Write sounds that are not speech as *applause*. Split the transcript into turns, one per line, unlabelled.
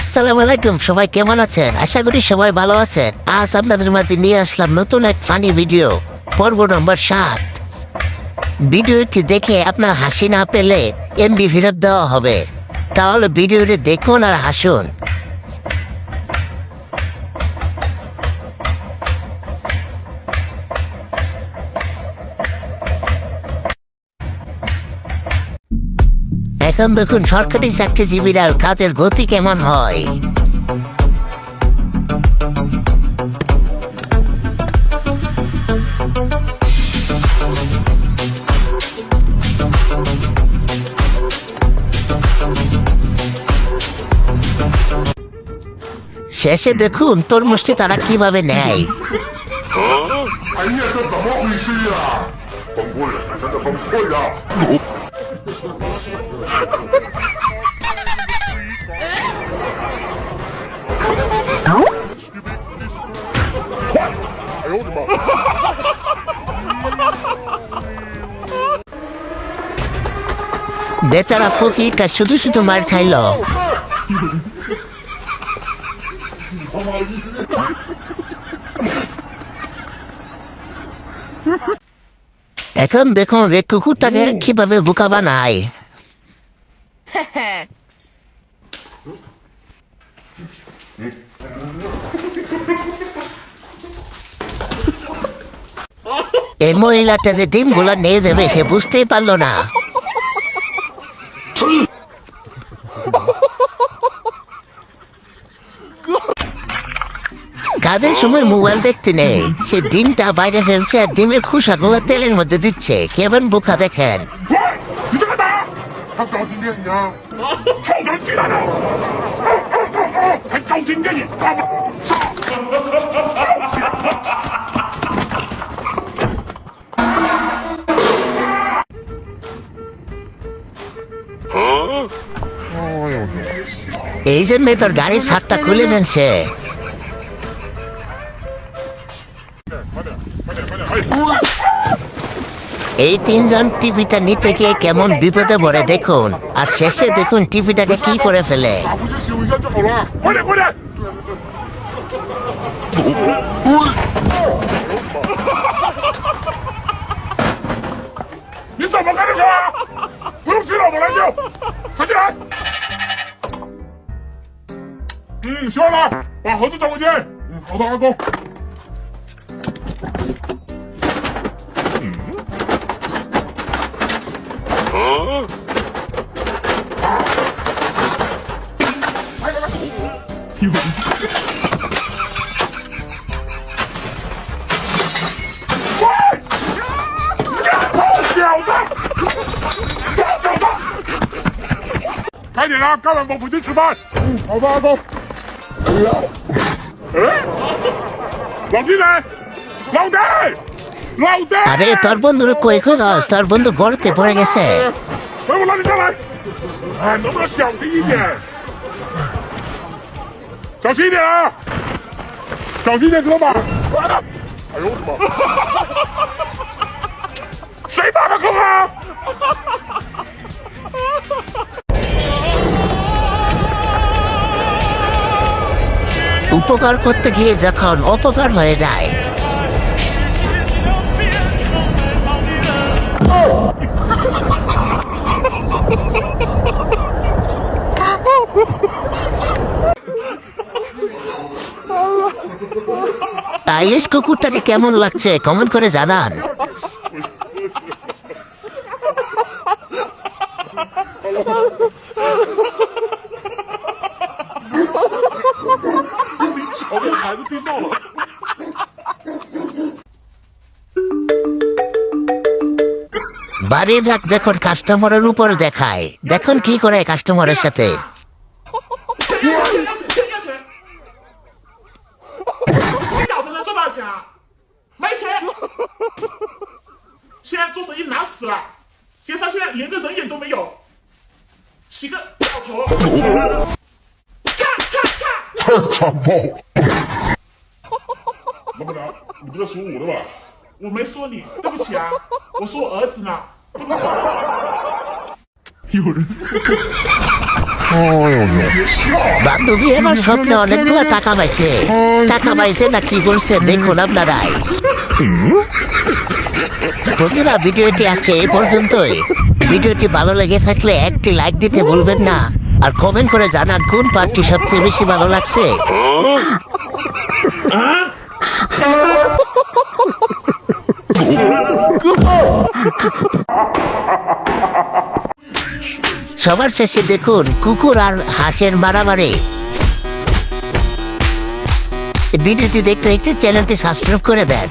আসসালামু আলাইকুম, সবাই কেমন আছেন? আশা করি সবাই ভালো আছেন। আজ আপনাদের মাঝে নিয়ে আসলাম নতুন এক ফানি ভিডিও পর্ব নম্বর সাত। ভিডিওটি দেখে আপনার হাসি না পেলে এমবি ফেরত দেওয়া হবে। তাহলে ভিডিওটি দেখুন আর হাসুন। এখন দেখুন সরকারি চাকরিজীবীরা কাজের গতি কেমন হয়? শেষে দেখুন তরমুজটি তারা কীভাবে নেয়? বেচারা ফকিরটা শুধু শুধু মার খাইলো। এখন দেখুন রে কুকুরটাকে কীভাবে বোকা বানায়। *laughs* এই মহিলাটা যে ডিমগুলো নিয়ে যাবে সে বুঝতেই পারল না। কাজের সময় মোবাইল দেখতে নেই। সে ডিমটা বাইরে ফেলছে আর ডিমের খুশাগুলো তেলের মধ্যে দিচ্ছে। কেমন বোকা দেখেন।
한 정신병이야. 초정신하라! 한 정신병이 가봐! এইযে মেয়েটার গাড়ি
এই তিনজন টিভিটা নিতে গিয়ে কেমন বিপদে পড়ে দেখুন। আর শেষে দেখুন টিভিটাকে কি করে ফেলে।
快点啊，赶晚我回去吃饭。嗯，好的，阿公。哎，老弟呢？老弟，老弟！
আরে তোর বন্ধুর কই খোঁজ তোর বন্ধু গড়তে পড়ে গেছে
来，我拉你下来。哎，能不能小心一点？小心一点啊！小心一点，知道吗？哎呦我的妈！谁打的坑啊？
উপকার করতে গিয়ে যখন অপকার হয়ে যায় আইলিশ কুকুরটাকে কেমন লাগছে? কমেন্ট করে জানান। বাড়ির রাগ যখন কাস্টমারের উপর দেখায়, দেখুন কি করে কাস্টমারের সাথে।
我洗脑子能赚多少钱啊？没钱！*laughs* 现在做生意难死了，街上现在连个人影都没有，洗个老头，看看看！
太残暴了！老板娘，你不在说我的吧？
我没说你，对不起啊，我说我儿子呢，对不起。
有人。
বান্ধবী এবার স্বপ্নে অনেকগুলো টাকা পাইছে। টাকা পাইছে না কি করছে দেখুন আপনারাই। বন্ধুরা ভিডিওটি আজকে এই পর্যন্তই। ভিডিওটি ভালো লেগে থাকলে একটি লাইক দিতে ভুলবেন না। আর কমেন্ট করে জানান কোন পার্টটি সবচেয়ে বেশি ভালো লাগছে। *laughs* *laughs* *laughs* সবার শেষে দেখুন কুকুর আর হাঁসের মারামারি। ভিডিওটি দেখতে দেখতে চ্যানেলটি সাবস্ক্রাইব করে দেন।